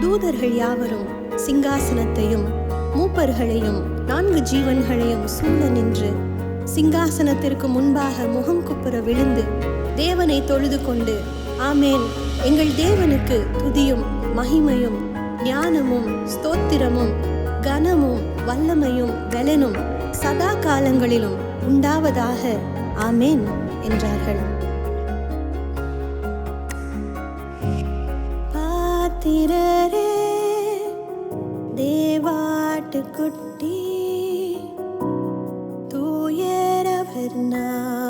தூதர்கள் யாவரும் சிங்காசனத்தையும் மூப்பர்களையும் நான்கு ஜீவன்களையும் சூழ நின்று சிங்காசனத்திற்கு முன்பாக முகம் குப்புற விழுந்து தேவனை தொழுது கொண்டு ஆமேன். எங்கள் தேவனுக்கு துதியும் மகிமையும் ஞானமும் ஸ்தோத்திரமும் கனமும் வல்லமையும் வெலனும் சதா காலங்களிலும் உண்டாவதாக ஆமேன் என்றார்கள். திரரே தேவாட்டு குட்டி தூயரவர் நான்.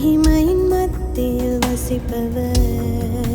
மகிமையின் மத்தியில் வசிப்பவர்.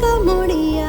விவரிக்க முடியாத